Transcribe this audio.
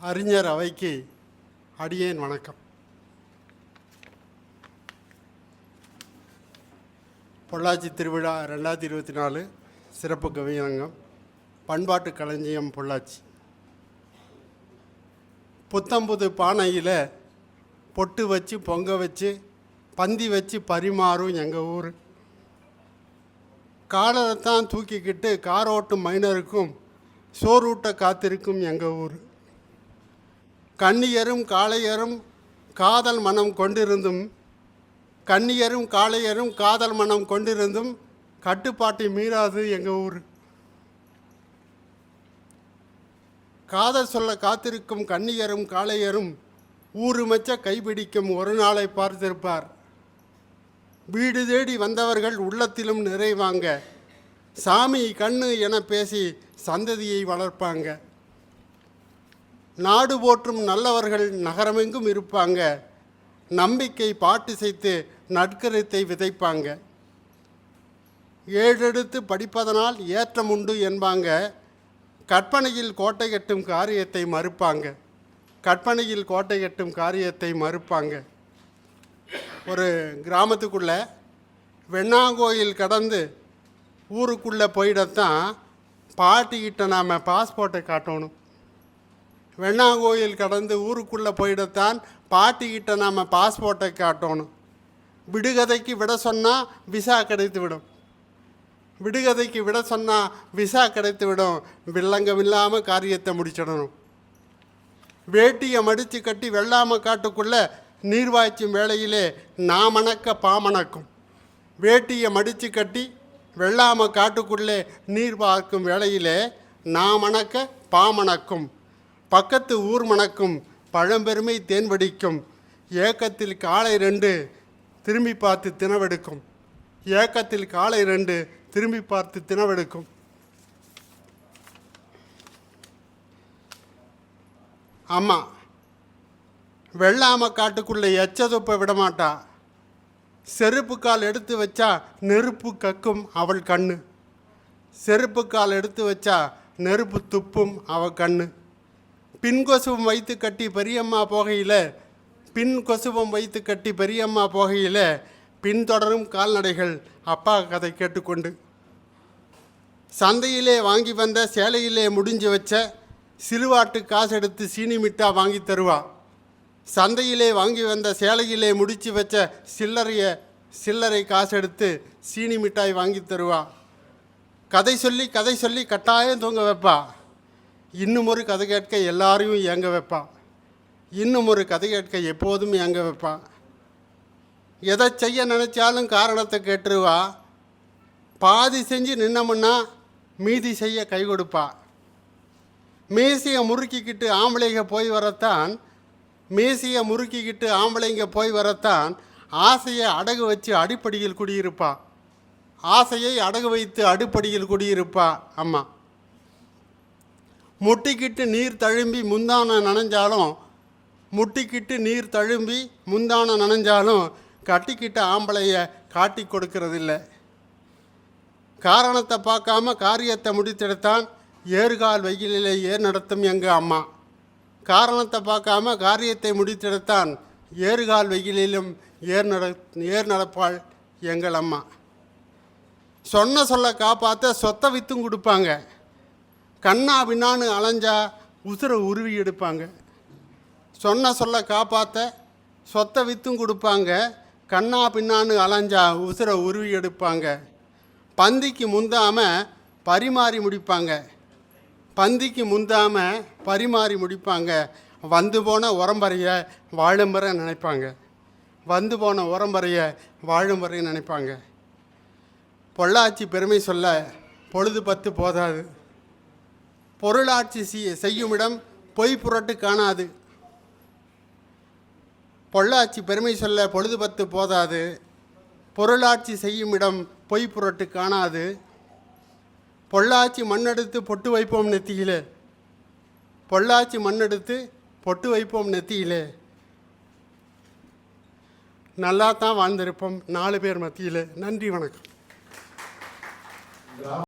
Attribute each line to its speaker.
Speaker 1: அறிஞர் அவைக்கு அடியேன் வணக்கம். பொள்ளாச்சி திருவிழா ரெண்டாயிரத்தி இருபத்தி நாலு சிறப்பு கவியரங்கம் பண்பாட்டு களஞ்சியம் பொள்ளாச்சி. புத்தம்புது பானையில் பொட்டு வச்சு பொங்க வச்சு பந்தி வச்சு பரிமாறும் எங்கள் ஊர். காலரைத்தான் தூக்கிக்கிட்டு காரோட்டும் மைனருக்கும் சோறூட்ட காத்திருக்கும் எங்கள் ஊர். கண்ணியரும் காளையரும் காதல் மனம் கொண்டிருந்தும் கண்ணியரும் காளையரும் காதல் மனம் கொண்டிருந்தும் கட்டுப்பாட்டை மீறாது எங்கள் ஊர். காதல் சொல்ல காத்திருக்கும் கண்ணியரும் காளையரும் ஊருமச்ச கைபிடிக்கும் ஒரு நாளை பார்த்திருப்பார். வீடு தேடி வந்தவர்கள் உள்ளத்திலும் நிறைவாங்க. சாமி கண்ணு என பேசி சந்ததியை வளர்ப்பாங்க. நாடு போற்றும் நல்லவர்கள் நகரமெங்கும் இருப்பாங்க. நம்பிக்கை பாட்டு செய்து நற்கருத்தை விதைப்பாங்க. ஏழெடுத்து படிப்பதனால் ஏற்றம் உண்டு என்பாங்க. கற்பனையில் கோட்டை கட்டும் காரியத்தை மறுப்பாங்க. கற்பனையில் கோட்டை கட்டும் காரியத்தை மறுப்பாங்க. ஒரு கிராமத்துக்குள்ளே வெண்ணாங்கோயில் கடந்து ஊருக்குள்ளே போயிடத்தான் பாட்டிக்கிட்ட நாம் பாஸ்போர்ட்டை காட்டணும். வெண்ணாங்கோயில் கடந்து ஊருக்குள்ளே போயிடத்தான் பாட்டிக்கிட்ட நாம் பாஸ்போர்ட்டை காட்டணும். விடுகதைக்கு விட சொன்னால் விசா கிடைத்து விடும். விடுகதைக்கு விட சொன்னால் விசா கிடைத்து விடும். வில்லங்கம் இல்லாமல் காரியத்தை முடிச்சிடணும். வேட்டியை மடித்து கட்டி வெள்ளாமல் காட்டுக்குள்ளே நீர்வாய்ச்சும் வேளையிலே நாமணக்க பாமணக்கும். வேட்டியை மடித்து கட்டி வெள்ளாம காட்டுக்குள்ளே நீர் பார்க்கும் வேளையிலே நாமணக்க பாமணக்கும். பக்கத்து ஊர் மணக்கும் பழம்பெருமை தேன்வடிக்கும். ஏக்கத்தில் காலை ரெண்டு திரும்பி பார்த்து தினவெடுக்கும். ஏக்கத்தில் காலை ரெண்டு திரும்பி பார்த்து தினவெடுக்கும். ஆமாம் வெள்ளாம காட்டுக்குள்ளே எச்சதுப்பை விடமாட்டா. செருப்பு கால் எடுத்து வச்சா நெருப்பு கக்கும் அவள் கண்ணு. செருப்பு கால் எடுத்து வச்சா நெருப்பு துப்பும் அவள் கண்ணு. பின் கொசுவம் வைத்து கட்டி பெரியம்மா போகையில் பின் கொசுவம் வைத்து கட்டி பெரியம்மா போகையில் பின்தொடரும் கால்நடைகள் அப்பா கதை கேட்டுக்கொண்டு. சந்தையிலே வாங்கி வந்த சேலையிலே முடிஞ்சு வச்ச சிலுவாட்டு காசு எடுத்து சீனி மிட்டா வாங்கி தருவா. சந்தையிலே வாங்கி வந்த சேலையிலே முடிச்சு வச்ச சில்லறைய சில்லறை காசு எடுத்து சீனி மிட்டாய் வாங்கி தருவா. கதை சொல்லி கதை சொல்லி கட்டாயம் தூங்க வைப்பா. இன்னும் ஒரு கதை கேட்க எல்லாரையும் ஏங்க வைப்பா. இன்னும் ஒரு கதை கேட்க எப்போதும் ஏங்க வைப்பா. எதை செய்ய நினச்சாலும் காரணத்தை கேட்டுருவா. பாதி செஞ்சு நின்னமுன்னா மீதி செய்ய கை கொடுப்பா. மீசையை முறுக்கிக்கிட்டு ஆம்பளைக போய் வரத்தான் மீசையை முறுக்கிக்கிட்டு ஆம்பளைங்க போய் வரத்தான் ஆசையை அடகு வச்சு அடிப்படியில் குடியிருப்பா. ஆசையை அடகு வைத்து அடிப்படியில் குடியிருப்பா. அம்மா. முட்டிக்கிட்டு நீர் தழும்பி முந்தான நனைஞ்சாலும் முட்டிக்கிட்டு நீர் தழும்பி முந்தான நனைஞ்சாலும் கட்டிக்கிட்ட ஆம்பளைய காட்டி கொடுக்கறதில்ல. காரணத்தை பார்க்காம காரியத்தை முடித்தெடுத்தான் ஏறுகால் வெயிலிலே ஏர் நடத்தும் எங்கள் அம்மா. காரணத்தை பார்க்காம காரியத்தை முடித்தெடுத்தான் ஏறுகால் வெயிலிலும் ஏர் நட ஏர் நடப்பாள் எங்கள் அம்மா. சொன்ன சொல்ல காப்பாற்ற சொத்தை வித்தும் கொடுப்பாங்க. கண்ணா பின்னான்னு அலைஞ்சா உசுரை உருவி எடுப்பாங்க. சொன்ன சொல்ல காப்பாற்ற சொத்தை வித்தும் கொடுப்பாங்க. கண்ணா பின்னான்னு அலைஞ்சா உசுரை உருவி எடுப்பாங்க. பந்திக்கு முந்தாமல் பரிமாறி முடிப்பாங்க. பந்திக்கு முந்தாமல் பரிமாறி முடிப்பாங்க. வந்து போன உரம்பரைய வாழும் நினைப்பாங்க. வந்து போன உரம்பரைய வாழும் நினைப்பாங்க. பொள்ளாச்சி பெருமை சொல்ல பொழுது பத்து போதாது. பொருளாட்சி செய்- செய்யும் இடம் பொய் புரட்டு காணாது. பொள்ளாச்சி பெருமை சொல்ல பொழுது பத்து போதாது. பொருளாட்சி செய்யும் இடம் பொய் புரட்டு காணாது. பொள்ளாச்சி மண்ணெடுத்து பொட்டு வைப்போம் நெத்தியிலே. பொள்ளாச்சி மண்ணெடுத்து பொட்டு வைப்போம் நெத்தியிலே. நல்லா தான் வாழ்ந்திருப்போம் நாலு பேர் மத்தியில். நன்றி வணக்கம்.